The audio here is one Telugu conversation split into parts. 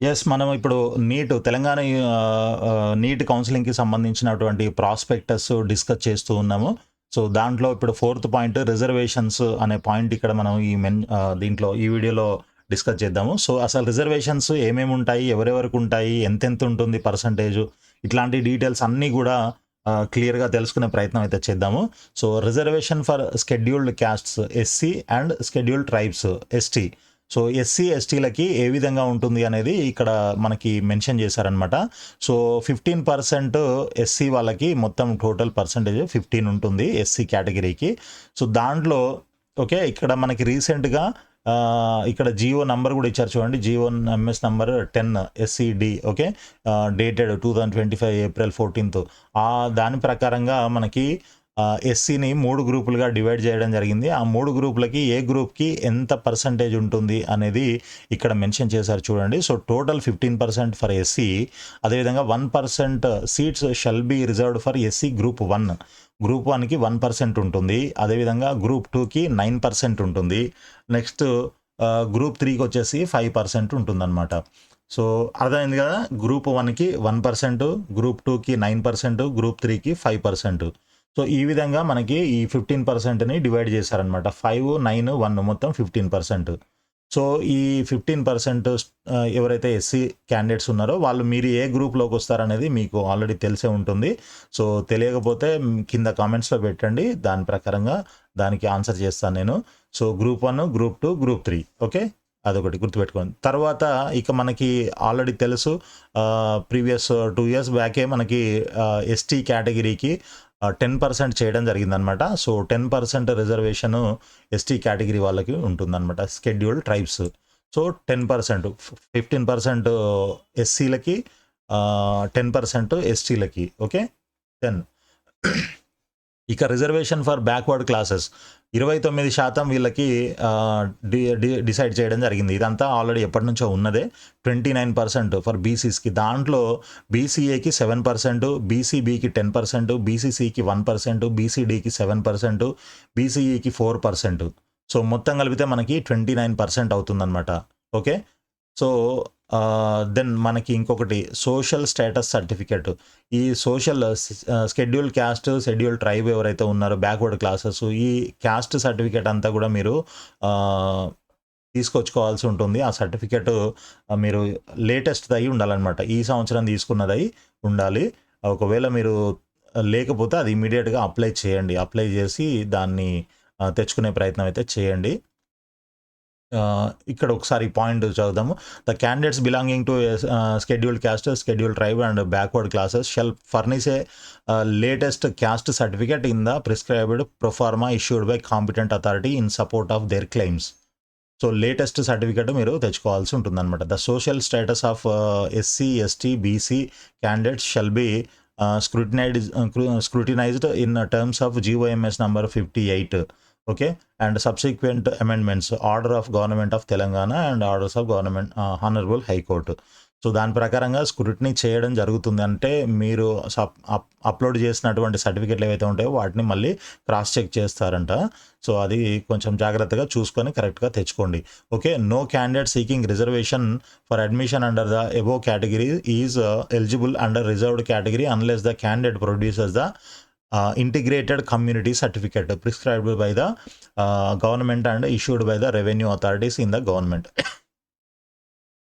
ఎస్ మనం ఇప్పుడు నీట్ తెలంగాణ నీట్ కౌన్సిలింగ్కి సంబంధించినటువంటి ప్రాస్పెక్టస్ డిస్కస్ చేస్తూ ఉన్నాము. సో దాంట్లో ఇప్పుడు ఫోర్త్ పాయింట్ రిజర్వేషన్స్ అనే పాయింట్ ఇక్కడ మనం ఈ మెన్ దీంట్లో ఈ వీడియోలో డిస్కస్ చేద్దాము. సో అసలు రిజర్వేషన్స్ ఏమేమి ఉంటాయి ఎవరెవరికి ఉంటాయి ఎంతెంత ఉంటుంది పర్సంటేజ్ ఇట్లాంటి డీటెయిల్స్ అన్నీ కూడా క్లియర్గా తెలుసుకునే ప్రయత్నం అయితే చేద్దాము. So reservation for scheduled castes SC and scheduled tribes ST. So SC ఎస్టీలకి ఏ విధంగా ఉంటుంది అనేది ఇక్కడ మనకి మెన్షన్ చేశారనమాట సో ఫిఫ్టీన్ పర్సెంట్ ఎస్సీ వాళ్ళకి మొత్తం టోటల్ పర్సంటేజ్ ఫిఫ్టీన్ ఉంటుంది ఎస్సీ కేటగిరీకి సో దాంట్లో ఓకే ఇక్కడ మనకి రీసెంట్గా ఇక్కడ జియో నంబర్ కూడా ఇచ్చారు చూడండి. GO MS number ten SCD okay dated two thousand twenty five April fourteenth ఆ దాని ప్రకారంగా మనకి ఎస్సీని మూడు గ్రూపులుగా డివైడ్ చేయడం జరిగింది. ఆ మూడు గ్రూపులకి ఏ గ్రూప్కి ఎంత పర్సంటేజ్ ఉంటుంది అనేది ఇక్కడ మెన్షన్ చేశారు చూడండి. So total fifteen percent for SC అదేవిధంగా one percent seats shall be reserved for SC group one. Group వన్కి వన్ పర్సెంట్ ఉంటుంది. అదేవిధంగా గ్రూప్ టూకి నైన్ పర్సెంట్ ఉంటుంది. నెక్స్ట్ గ్రూప్ త్రీకి వచ్చేసి ఫైవ్ పర్సెంట్ ఉంటుందన్నమాట. సో అర్థమైంది కదా? గ్రూప్ వన్కి వన్ పర్సెంట్ గ్రూప్ టూకి నైన్ పర్సెంట్ గ్రూప్ త్రీకి ఫైవ్ పర్సెంట్. సో ఈ విధంగా మనకి ఈ ఫిఫ్టీన్ పర్సెంట్ని డివైడ్ చేశారనమాట ఫైవ్ నైన్ వన్ మొత్తం ఫిఫ్టీన్ పర్సెంట్. సో ఈ ఫిఫ్టీన్ పర్సెంట్ ఎవరైతే ఎస్సీ క్యాండిడేట్స్ ఉన్నారో వాళ్ళు మీరు ఏ గ్రూప్లోకి వస్తారనేది మీకు ఆల్రెడీ తెలిసే ఉంటుంది. సో తెలియకపోతే కింద కామెంట్స్లో పెట్టండి. దాని ప్రకారంగా దానికి ఆన్సర్ చేస్తాను నేను. So group one group two group three okay? అదొకటి గుర్తుపెట్టుకోండి. తర్వాత ఇక మనకి ఆల్రెడీ తెలుసు ప్రీవియస్ టూ ఇయర్స్ బ్యాకే మనకి ఎస్టీ కేటగిరీకి టెన్ పర్సెంట్ చేయడం జరిగిందనమాట. So ten percent reservation ST category వాళ్ళకి ఉంటుందన్నమాట scheduled tribes so ten percent fifteen percent ఎస్సీలకి టెన్ పర్సెంట్ ఎస్టీలకి ఓకే? టెన్ ఇక రిజర్వేషన్ ఫర్ బ్యాక్వర్డ్ క్లాసెస్ ఇరవై తొమ్మిది శాతం వీళ్ళకి డి డిసైడ్ చేయడం జరిగింది. ఇదంతా ఆల్రెడీ ఎప్పటి నుంచో ఉన్నదే. ట్వంటీ నైన్ పర్సెంట్ ఫర్ బీసీస్కి. దాంట్లో బీసీఏకి సెవెన్ పర్సెంట్ బీసీబీకి టెన్ పర్సెంట్ బీసీసీకి వన్ పర్సెంట్ బీసీడీకి సెవెన్ పర్సెంట్ బీసీఈకి ఫోర్ పర్సెంట్. సో మొత్తం కలిపితే మనకి ట్వంటీ నైన్ పర్సెంట్ అవుతుందన్నమాట. ఓకే? సో దెన్ మనకి ఇంకొకటి సోషల్ స్టేటస్ సర్టిఫికేట్ ఈ social schedule caste schedule tribe ఎవరైతే ఉన్నారో బ్యాక్వర్డ్ క్లాసెస్ ఈ క్యాస్ట్ సర్టిఫికేట్ అంతా కూడా మీరు తీసుకొచ్చుకోవాల్సి ఉంటుంది. ఆ సర్టిఫికేట్ మీరు లేటెస్ట్ అయి ఉండాలన్నమాట. ఈ సంవత్సరం తీసుకున్నదై ఉండాలి. ఒకవేళ మీరు లేకపోతే అది ఇమీడియట్గా అప్లై చేయండి. అప్లై చేసి దాన్ని తెచ్చుకునే ప్రయత్నం అయితే చేయండి. ఇక్కడ ఒకసారి point చదువుదాము. The candidates belonging to scheduled caste schedule tribe and backward classes shall furnish a latest caste certificate in the prescribed proforma issued by competent authority in support of their claims so latest certificate మీరు తెచ్చుకోవాల్సి ఉంటుందన్నమాట. The social status of SC ST BC candidates shall be scrutinise scrutinised in terms of GO MS number fifty eight okay? And subsequent amendments order of government of Telangana and orders of government honourable high court. So దాని ప్రకారంగా స్క్రూటినీ చేయడం జరుగుతుంది అంటే మీరు సప్ అప్- అప్లోడ్ చేసినటువంటి సర్టిఫికెట్లు ఏవైతే ఉంటాయో వాటిని మళ్ళీ క్రాస్ చెక్ చేస్తారంట. సో అది కొంచెం జాగ్రత్తగా చూసుకొని కరెక్ట్గా తెచ్చుకోండి. Okay? No candidate seeking reservation for admission under the above category is eligible under reserved category unless the candidate producers the integrated community certificate prescribed by the government and issued by the revenue authorities in the government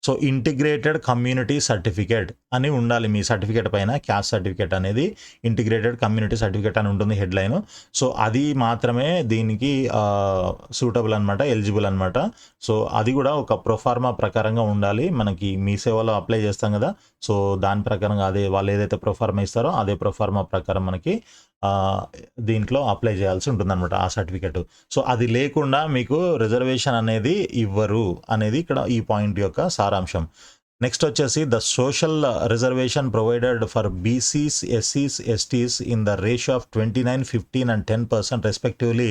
so integrated community certificate అని ఉండాలి. మీ సర్టిఫికేట్ పైన క్యాస్ట్ సర్టిఫికేట్ అనేది ఇంటిగ్రేటెడ్ కమ్యూనిటీ సర్టిఫికేట్ అని ఉంటుంది హెడ్లైన్ సో అది మాత్రమే దీనికి సూటబుల్ అనమాట ఎలిజిబుల్ అనమాట సో అది కూడా ఒక ప్రొఫార్మా ప్రకారంగా ఉండాలి. మనకి మీ సేవలో అప్లై చేస్తాం కదా. సో దాని ప్రకారంగా అదే వాళ్ళు ఏదైతే ప్రొఫార్మా ఇస్తారో అదే ప్రొఫార్మా ప్రకారం మనకి దీంట్లో అప్లై చేయాల్సి ఉంటుందన్నమాట ఆ సర్టిఫికెట్ సో అది లేకుండా మీకు రిజర్వేషన్ అనేది ఇవ్వరు అనేది ఇక్కడ ఈ పాయింట్ యొక్క సారాంశం. నెక్స్ట్ వచ్చేసి the social reservation provided for BCs ఎస్సీస్ STs in the ratio of twenty nine fifteen and ten percent respectively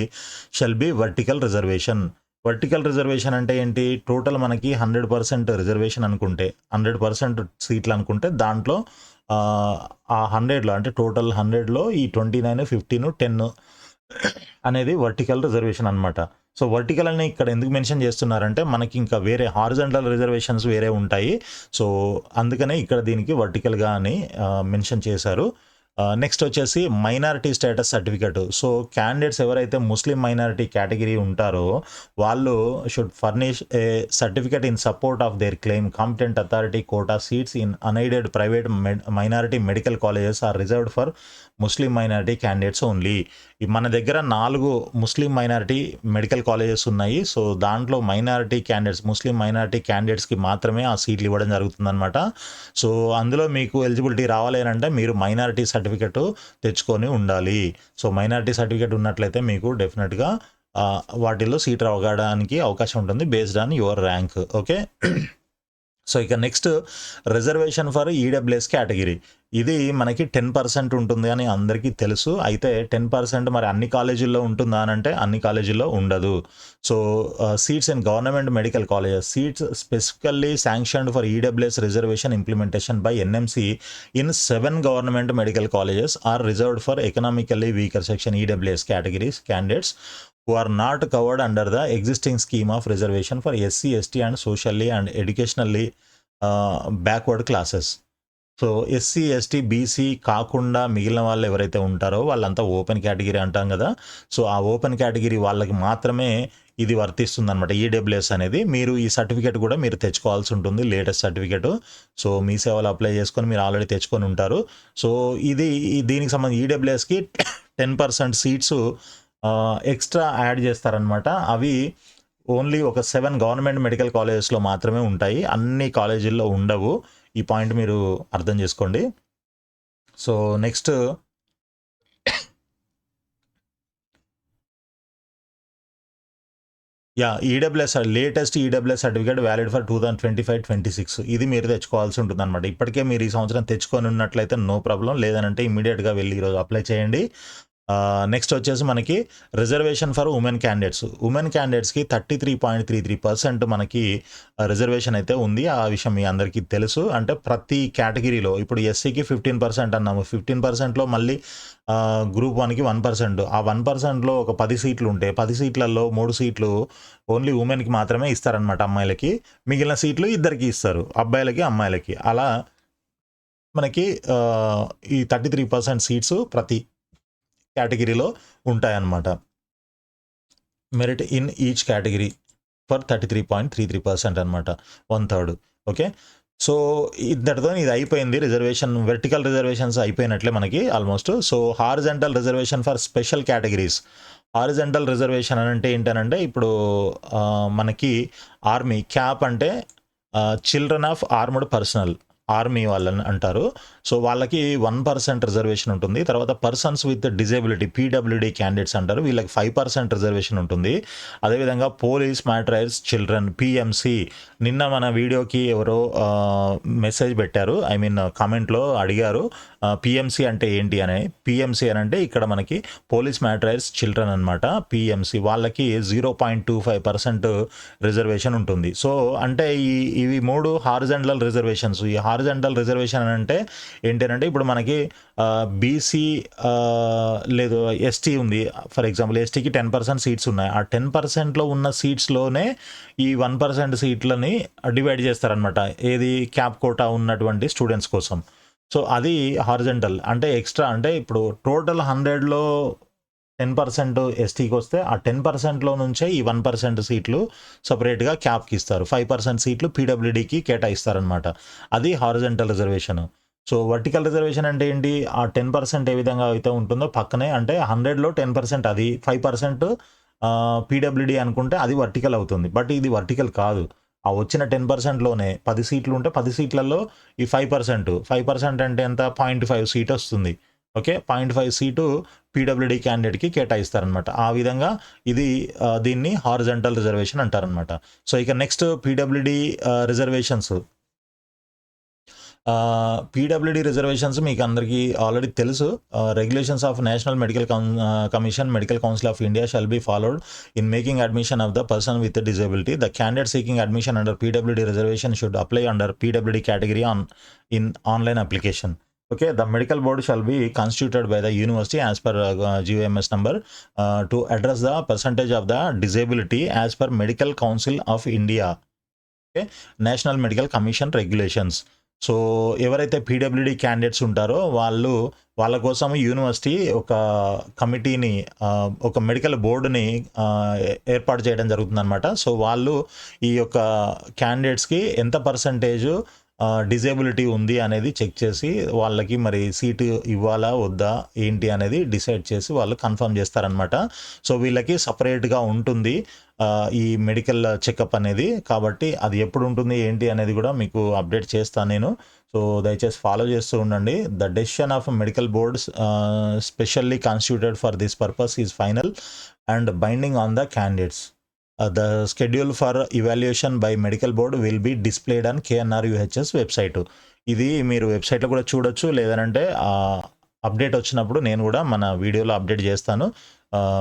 shall be vertical reservation vertical reservation అంటే ఏంటి? టోటల్ మనకి హండ్రెడ్ పర్సెంట్ రిజర్వేషన్ అనుకుంటే హండ్రెడ్ పర్సెంట్ సీట్లు అనుకుంటే దాంట్లో ఆ, హండ్రెడ్లో అంటే టోటల్ హండ్రెడ్లో ఈ ట్వంటీ నైన్ ఫిఫ్టీన్ టెన్ అనేది వర్టికల్ రిజర్వేషన్ అనమాట సో వర్టికల్ అని ఇక్కడ ఎందుకు మెన్షన్ చేస్తున్నారంటే మనకి ఇంకా వేరే హారిజంటల్ రిజర్వేషన్స్ వేరే ఉంటాయి. సో అందుకనే ఇక్కడ దీనికి వర్టికల్గా అని మెన్షన్ చేశారు. నెక్స్ట్ వచ్చేసి minority status certificate so candidates ఎవరైతే ముస్లిం మైనారిటీ కేటగిరీ ఉంటారో వాళ్ళు should furnish a certificate in support of their claim competent authority quota seats in unaided private minority medical colleges are reserved for Muslim minority candidates only మన దగ్గర నాలుగు ముస్లిం మైనారిటీ మెడికల్ కాలేజెస్ ఉన్నాయి. సో దాంట్లో మైనారిటీ క్యాండిడేట్స్ ముస్లిం మైనారిటీ క్యాండిడేట్స్కి మాత్రమే ఆ సీట్లు ఇవ్వడం జరుగుతుందన్నమాట. సో అందులో మీకు ఎలిజిబిలిటీ రావాలి అంటే మీరు మైనారిటీ సర్టిఫికెట్ సర్టిఫికెట్ తెచ్చుకొని ఉండాలి. సో మైనార్టీ సర్టిఫికెట్ ఉన్నట్లయితే మీకు డెఫినెట్గా వాటిల్లో సీట్ రావడానికి అవకాశం ఉంటుంది based on your rank. Okay? So ఇక next reservation for EWS category ఇది మనకి టెన్ పర్సెంట్ ఉంటుంది అని అందరికీ తెలుసు. అయితే టెన్ పర్సెంట్ మరి అన్ని కాలేజీల్లో ఉంటుందా అని అంటే అన్ని కాలేజీల్లో ఉండదు. So seats in government medical colleges seats specifically sanctioned for EWS reservation implementation by NMC in seven government medical colleges are reserved for economically weaker section EWS categories candidates who are not covered under the existing scheme of reservation for SC, ST and socially and educationally uh, backward classes. So SC ST BC కాకుండా మిగిలిన వాళ్ళు ఎవరైతే ఉంటారో వాళ్ళంతా ఓపెన్ కేటగిరీ అంటాం కదా. సో ఆ ఓపెన్ కేటగిరీ వాళ్ళకి మాత్రమే ఇది వర్తిస్తుంది అనమాట ఈడబ్ల్యూఎస్ అనేది మీరు ఈ సర్టిఫికేట్ కూడా మీరు తెచ్చుకోవాల్సి ఉంటుంది లేటెస్ట్ సర్టిఫికేట్ సో మీ సేవలు అప్లై చేసుకొని మీరు ఆల్రెడీ తెచ్చుకొని ఉంటారు. సో ఇది దీనికి సంబంధించి ఈడబ్ల్యూఎస్కి ten percent seats extra add చేస్తారనమాట అవి ఓన్లీ ఒక సెవెన్ గవర్నమెంట్ మెడికల్ కాలేజెస్లో మాత్రమే ఉంటాయి. అన్ని కాలేజీల్లో ఉండవు. ఈ పాయింట్ మీరు అర్థం చేసుకోండి. So next. Yeah EWS latest EWS certificate valid for two thousand twenty five twenty six. ఇది మీరు తెచ్చుకోవాల్సి ఉంటుంది అనమాట ఇప్పటికే మీరు ఈ సంవత్సరం తెచ్చుకొని ఉన్నట్లయితే నో ప్రాబ్లం. లేదనంటే ఇమీడియట్గా వెళ్ళి ఈరోజు అప్లై చేయండి. నెక్స్ట్ వచ్చేసి మనకి reservation for women candidates women క్యాండిడేట్స్కి thirty three point three three percent మనకి రిజర్వేషన్ అయితే ఉంది. ఆ విషయం మీ అందరికీ తెలుసు. అంటే ప్రతి కేటగిరీలో ఇప్పుడు ఎస్సీకి ఫిఫ్టీన్ పర్సెంట్ అన్నాము. ఫిఫ్టీన్ పర్సెంట్లో మళ్ళీ గ్రూప్ వన్కి వన్ పర్సెంట్ ఆ వన్ పర్సెంట్లో ఒక పది సీట్లు ఉంటే పది సీట్లలో మూడు సీట్లు ఓన్లీ ఉమెన్కి మాత్రమే ఇస్తారనమాట అమ్మాయిలకి. మిగిలిన సీట్లు ఇద్దరికి ఇస్తారు. అబ్బాయిలకి అమ్మాయిలకి. అలా మనకి ఈ థర్టీ త్రీ పర్సెంట్ సీట్స్ ప్రతి కేటగిరీలో ఉంటాయన్నమాట. Merit in each category for thirty three point three three percent అనమాట వన్ థర్డ్ ఓకే సో ఇంతటితో ఇది అయిపోయింది. రిజర్వేషన్ వెర్టికల్ రిజర్వేషన్స్ అయిపోయినట్లే మనకి almost so horizontal reservation for special categories horizontal reservation అని అంటే ఏంటనంటే ఇప్పుడు మనకి ఆర్మీ క్యాప్ అంటే children of armed personnel army వాళ్ళని అంటారు. సో వాళ్ళకి వన్ పర్సెంట్ రిజర్వేషన్ ఉంటుంది. తర్వాత persons with disability PWD candidates అంటారు. వీళ్ళకి ఫైవ్ పర్సెంట్ రిజర్వేషన్ ఉంటుంది. అదేవిధంగా పోలీస్ మ్యాట్రైర్స్ చిల్డ్రన్ పిఎంసి. నిన్న మన వీడియోకి ఎవరో మెసేజ్ పెట్టారు. ఐ మీన్ కామెంట్లో అడిగారు. పిఎంసి అంటే ఏంటి అని. పిఎంసి అని అంటే ఇక్కడ మనకి పోలీస్ మ్యాట్రైర్స్ చిల్డ్రన్ అనమాట పిఎంసి. వాళ్ళకి zero point two five percent reservation ఉంటుంది. సో అంటే ఈ ఇవి మూడు హారిజెంటల్ రిజర్వేషన్స్. ఈ హారిజంటల్ రిజర్వేషన్ అని అంటే ఏంటంటే ఇప్పుడు మనకి బీసీ లేదు ఎస్టీ ఉంది. ఫర్ ఎగ్జాంపుల్ ఎస్టీకి టెన్ పర్సెంట్ సీట్స్ ఉన్నాయి. ఆ టెన్ పర్సెంట్లో ఉన్న సీట్స్లోనే ఈ వన్ పర్సెంట్ సీట్లని డివైడ్ చేస్తారనమాట ఏది క్యాప్ కోటా ఉన్నటువంటి స్టూడెంట్స్ కోసం. సో అది హారిజంటల్. అంటే ఎక్స్ట్రా అంటే ఇప్పుడు టోటల్ హండ్రెడ్లో టెన్ పర్సెంట్ ఎస్టీకి వస్తే ఆ టెన్ పర్సెంట్లో నుంచే ఈ వన్ పర్సెంట్ సీట్లు సపరేట్గా క్యాప్కి ఇస్తారు. ఫైవ్ పర్సెంట్ సీట్లు పీడబ్ల్యూడీకి కేటాయిస్తారనమాట అది horizontal reservation so vertical reservation అంటే ఏంటి? ఆ టెన్ పర్సెంట్ ఏ విధంగా అయితే ఉంటుందో పక్కనే అంటే హండ్రెడ్లో టెన్ పర్సెంట్ అది ఫైవ్ పర్సెంట్ పీడబ్ల్యూడీ అనుకుంటే అది వర్టికల్ అవుతుంది. బట్ ఇది వర్టికల్ కాదు. ఆ వచ్చిన టెన్ పర్సెంట్లోనే పది సీట్లు ఉంటే పది సీట్లలో ఈ ఫైవ్ పర్సెంట్ ఫైవ్ పర్సెంట్ అంటే ఎంత? పాయింట్ ఫైవ్ సీట్ వస్తుంది. Okay point five seat PWD క్యాండిడేట్కి కేటాయిస్తారనమాట ఆ విధంగా ఇది దీన్ని హారిజెంటల్ రిజర్వేషన్ అంటారనమాట సో ఇక next PWD reservations. PWD reservations మీకు అందరికీ ఆల్రెడీ తెలుసు. Regulations of national medical commission medical council of India shall be followed in making admission of the person with disability. The candidate seeking admission under PWD reservation should apply under PWD category on in online application. Okay, the medical board shall be constituted by the university as per uh, GOMS number uh, to address the percentage of the disability as per Medical Council of India. Okay national medical commission regulations so ఎవరైతే పీడబ్ల్యూడి క్యాండిడేట్స్ ఉంటారో వాళ్ళు వాళ్ళ కోసం యూనివర్సిటీ ఒక కమిటీని ఆ, ఒక మెడికల్ బోర్డుని ఆ, ఏర్పాటు చేయడం జరుగుతుందన్నమాట సో వాళ్ళు ఈ యొక్క క్యాండిడేట్స్కి ఎంత పర్సంటేజ్ డిజేబిలిటీ ఉంది అనేది చెక్ చేసి వాళ్ళకి మరి సీటు ఇవ్వాలా వద్దా ఏంటి అనేది డిసైడ్ చేసి వాళ్ళు కన్ఫర్మ్ చేస్తారనమాట సో వీళ్ళకి సపరేట్గా ఉంటుంది ఈ మెడికల్ చెకప్ అనేది. కాబట్టి అది ఎప్పుడు ఉంటుంది ఏంటి అనేది కూడా మీకు అప్డేట్ చేస్తాను నేను. సో దయచేసి ఫాలో చేస్తూ ఉండండి. The decision of medical boards specially constituted for this purpose is final and binding on the candidates the schedule for evaluation by medical board will be displayed on KNRUHS website ఇది మీరు వెబ్సైట్లో కూడా చూడొచ్చు. లేదంటే అప్డేట్ వచ్చినప్పుడు నేను కూడా మన వీడియోలో అప్డేట్ చేస్తాను.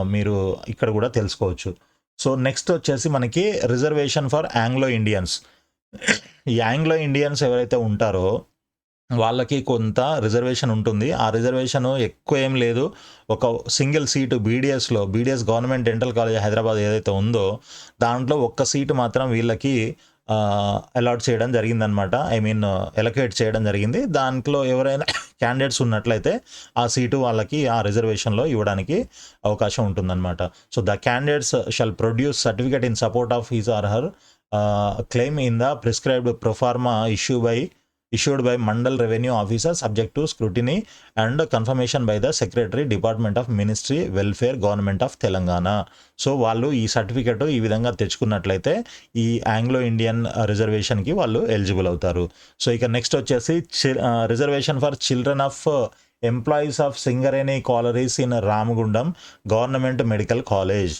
మీరు ఇక్కడ కూడా తెలుసుకోవచ్చు. సో నెక్స్ట్ వచ్చేసి మనకి రిజర్వేషన్ ఫర్ యాంగ్లో ఇండియన్స్ ఈ యాంగ్లో ఇండియన్స్ ఎవరైతే ఉంటారో వాళ్ళకి కొంత రిజర్వేషన్ ఉంటుంది. ఆ రిజర్వేషన్ ఎక్కువ ఏం లేదు. ఒక single seat బీడిఎస్లో BDS government dental college Hyderabad ఏదైతే ఉందో దాంట్లో ఒక్క సీటు మాత్రం వీళ్ళకి అలాట్ చేయడం జరిగిందనమాట ఐ మీన్ ఎలకేట్ చేయడం జరిగింది. దాంట్లో ఎవరైనా క్యాండిడేట్స్ ఉన్నట్లయితే ఆ సీటు వాళ్ళకి ఆ రిజర్వేషన్లో ఇవ్వడానికి అవకాశం ఉంటుందన్నమాట. So the candidates shall produce certificate in support of his or her claim in the prescribed proforma issue by issued by Mandal Revenue Officer subject to scrutiny and confirmation by the Secretary Department of Ministry Welfare Government of Telangana so వాళ్ళు ఈ సర్టిఫికెట్ ఈ విధంగా తెచ్చుకున్నట్లయితే ఈ ఆంగ్లో ఇండియన్ రిజర్వేషన్కి వాళ్ళు ఎలిజిబుల్ అవుతారు సో ఇక నెక్స్ట్ వచ్చేసి reservation for children of employees of Singareni collieries in Ramagundam government medical college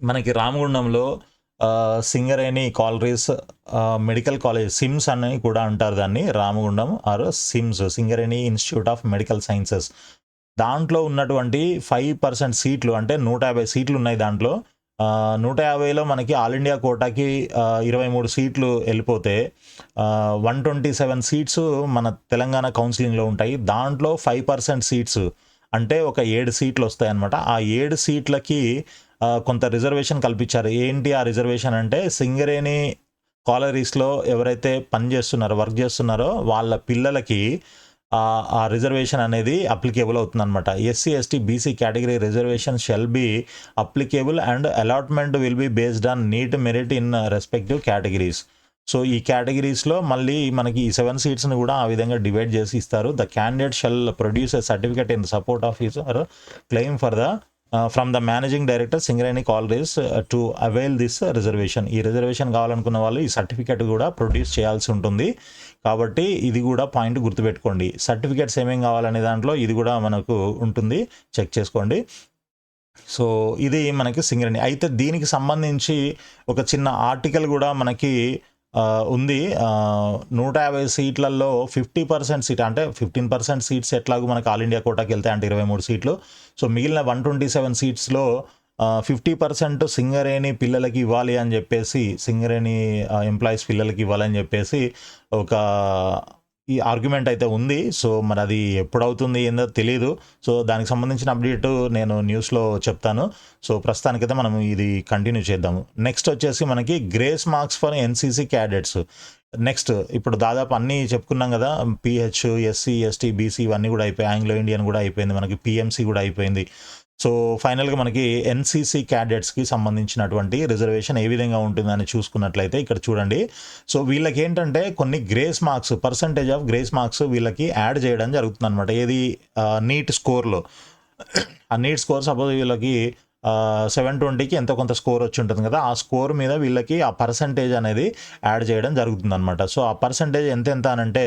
మనకి రామగుండంలో ఆ, Singareni collieries medical college SIMS అని కూడా అంటారు దాన్ని Ramagundam or SIMS Singareni institute of medical sciences. దాంట్లో ఉన్నటువంటి ఫైవ్ పర్సెంట్ సీట్లు అంటే నూట యాభై సీట్లు ఉన్నాయి దాంట్లో. నూట యాభైలో మనకి ఆల్ ఇండియా కోటాకి ఇరవై మూడు సీట్లు వెళ్ళిపోతే వన్ ట్వంటీ సెవెన్ సీట్స్ మన తెలంగాణ కౌన్సిలింగ్లో ఉంటాయి. దాంట్లో ఫైవ్ పర్సెంట్ సీట్స్ అంటే ఒక ఏడు సీట్లు వస్తాయన్నమాట. ఆ ఏడు సీట్లకి కొంత రిజర్వేషన్ కల్పించారు. ఏంటి ఆ రిజర్వేషన్ అంటే సింగరేణి కాలరీస్లో ఎవరైతే పని చేస్తున్నారో వర్క్ చేస్తున్నారో వాళ్ళ పిల్లలకి ఆ రిజర్వేషన్ అనేది అప్లికేబుల్ అవుతుందన్నమాట. SC ST BC category reservation shall be applicable and allotment will be based on NEET merit in respective categories so ఈ కేటగిరీస్లో మళ్ళీ మనకి ఈ సెవెన్ సీట్స్ని కూడా ఆ విధంగా డివైడ్ చేసి ఇస్తారు. The candidate shall produce a certificate in support of his or claim for the from the managing director Singareni collieries to avail this reservation ఈ రిజర్వేషన్ కావాలనుకున్న వాళ్ళు ఈ సర్టిఫికేట్ కూడా ప్రొడ్యూస్ చేయాల్సి ఉంటుంది. కాబట్టి ఇది కూడా పాయింట్ గుర్తుపెట్టుకోండి. సర్టిఫికేట్స్ ఏమేం కావాలనే దాంట్లో ఇది కూడా మనకు ఉంటుంది. చెక్ చేసుకోండి. సో ఇది మనకి సింగరేణి అయితే దీనికి సంబంధించి ఒక చిన్న ఆర్టికల్ కూడా మనకి ఉంది. నూట యాభై సీట్లలో ఫిఫ్టీ పర్సెంట్ సీట్ అంటే ఫిఫ్టీన్ పర్సెంట్ సీట్స్ ఎట్లాగో మనకి ఆల్ ఇండియా కోటాకి వెళ్తాయి అంటే ఇరవై మూడు సీట్లు. సో మిగిలిన వన్ ట్వంటీ సెవెన్ సీట్స్లో ఫిఫ్టీ పర్సెంట్ సింగరేణి పిల్లలకి ఇవ్వాలి అని చెప్పేసి సింగరేణి ఎంప్లాయీస్ పిల్లలకి ఇవ్వాలని చెప్పేసి ఒక ఈ ఆర్గ్యుమెంట్ అయితే ఉంది. సో మరి అది ఎప్పుడవుతుంది ఏందో తెలియదు సో దానికి సంబంధించిన అప్డేట్ నేను న్యూస్లో చెప్తాను. సో ప్రస్తుతానికైతే మనం ఇది కంటిన్యూ చేద్దాము. నెక్స్ట్ వచ్చేసి మనకి grace marks for NCC cadets next ఇప్పుడు దాదాపు అన్నీ చెప్పుకున్నాం కదా. పిహెచ్ ఎస్సీ ఎస్టీ బీసీ ఇవన్నీ కూడా అయిపోయాయి. ఆంగ్లో ఇండియన్ కూడా అయిపోయింది మనకి. పిఎంసీ కూడా అయిపోయింది. సో ఫైనల్గా మనకి ఎన్సీసీ క్యాడెట్స్కి సంబంధించినటువంటి రిజర్వేషన్ ఏ విధంగా ఉంటుందని చూసుకున్నట్లయితే ఇక్కడ చూడండి. సో వీళ్ళకి ఏంటంటే కొన్ని grace marks percentage of grace marks వీళ్ళకి యాడ్ చేయడం జరుగుతుంది అనమాట ఏది నీట్ స్కోర్లో ఆ నీట్ స్కోర్ సపోజ్ వీళ్ళకి సెవెన్ ట్వంటీకి ఎంతో కొంత స్కోర్ వచ్చి ఉంటుంది కదా ఆ స్కోర్ మీద వీళ్ళకి ఆ పర్సంటేజ్ అనేది యాడ్ చేయడం జరుగుతుంది అనమాట సో ఆ పర్సంటేజ్ ఎంత ఎంత అనంటే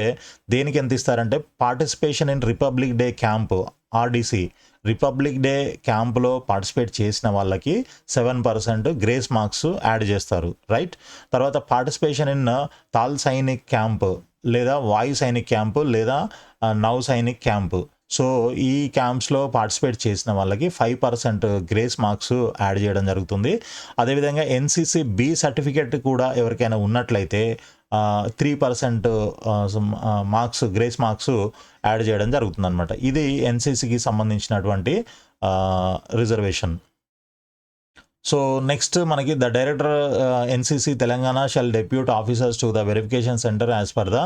దేనికి ఎంత ఇస్తారంటే participation in republic day camp RDC republic day క్యాంప్లో పార్టిసిపేట్ చేసిన వాళ్ళకి seven percent grace marks add చేస్తారు రైట్ తర్వాత participation in Thal Sainik camp లేదా వాయు సైనిక్ క్యాంపు లేదా నౌ సైనిక్ క్యాంపు సో ఈ క్యాంప్స్లో పార్టిసిపేట్ చేసిన వాళ్ళకి five percent grace marks add చేయడం జరుగుతుంది. అదేవిధంగా ఎన్సీసీ బి సర్టిఫికేట్ కూడా ఎవరికైనా ఉన్నట్లయితే three percent marks grace marks add చేయడం జరుగుతుంది అనమాట ఇది ఎన్సీసీకి సంబంధించినటువంటి రిజర్వేషన్ సో నెక్స్ట్ మనకి the director NCC Telangana shall depute officers to the verification centre as per the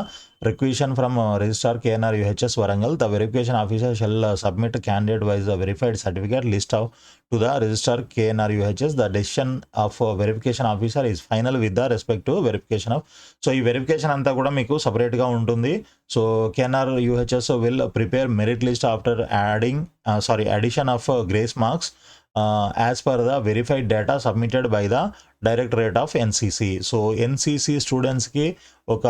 requisition from registrar KNR UHS Warangal the verification officer shall submit candidate wise the verified certificate list of to the registrar KNR UHS the decision of verification officer is final with the respect to verification of so ఈ వెరిఫికేషన్ అంతా కూడా మీకు సపరేట్గా ఉంటుంది. So KNR UHS will prepare merit list after adding sorry addition of grace marks as per the verified data submitted by the directorate of NCC so NCC స్టూడెంట్స్కి ఒక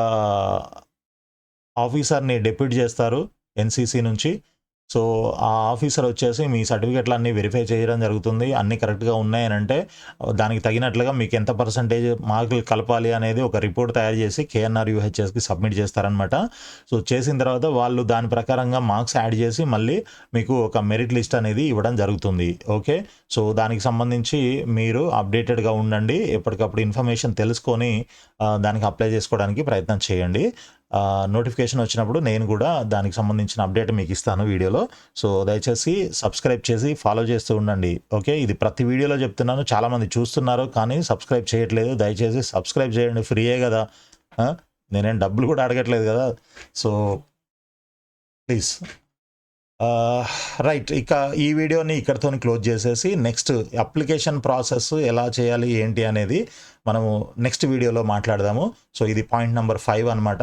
ఆఫీసర్ని డెప్యూట్ చేస్తారు ఎన్సీసీ నుంచి. సో ఆ ఆఫీసర్ వచ్చేసి మీ సర్టిఫికెట్లు అన్నీ వెరిఫై చేయడం జరుగుతుంది. అన్నీ కరెక్ట్గా ఉన్నాయనంటే దానికి తగినట్లుగా మీకు ఎంత పర్సంటేజ్ మార్కులు కలపాలి అనేది ఒక రిపోర్ట్ తయారు చేసి కేఎన్ఆర్ యూహెచ్ఎస్కి సబ్మిట్ చేస్తారనమాట సో చేసిన తర్వాత వాళ్ళు దాని ప్రకారంగా మార్క్స్ యాడ్ చేసి మళ్ళీ మీకు ఒక మెరిట్ లిస్ట్ అనేది ఇవ్వడం జరుగుతుంది. ఓకే? సో దానికి సంబంధించి మీరు అప్డేటెడ్గా ఉండండి. ఎప్పటికప్పుడు ఇన్ఫర్మేషన్ తెలుసుకొని దానికి అప్లై చేసుకోవడానికి ప్రయత్నం చేయండి. నోటిఫికేషన్ వచ్చినప్పుడు నేను కూడా దానికి సంబంధించిన అప్డేట్ మీకు ఇస్తాను వీడియోలో. సో దయచేసి సబ్స్క్రైబ్ చేసి ఫాలో చేస్తూ ఉండండి. ఓకే ఇది ప్రతి వీడియోలో చెప్తున్నాను. చాలామంది చూస్తున్నారు కానీ సబ్స్క్రైబ్ చేయట్లేదు. దయచేసి సబ్స్క్రైబ్ చేయండి. ఫ్రీయే కదా. నేనేం డబ్బులు కూడా అడగట్లేదు కదా. సో ప్లీజ్ రైట్ ఇక ఈ వీడియోని ఇక్కడతో క్లోజ్ చేసేసి నెక్స్ట్ అప్లికేషన్ ప్రాసెస్ ఎలా చేయాలి ఏంటి అనేది మనము నెక్స్ట్ వీడియోలో మాట్లాడదాము. సో ఇది పాయింట్ నెంబర్ ఫైవ్ అనమాట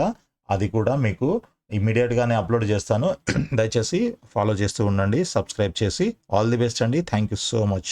అది కూడా మీకు ఇమీడియట్గానే అప్లోడ్ చేస్తాను. దయచేసి ఫాలో చేస్తూ ఉండండి సబ్స్క్రైబ్ చేసి. ఆల్ ది బెస్ట్ అండి. Thank you so much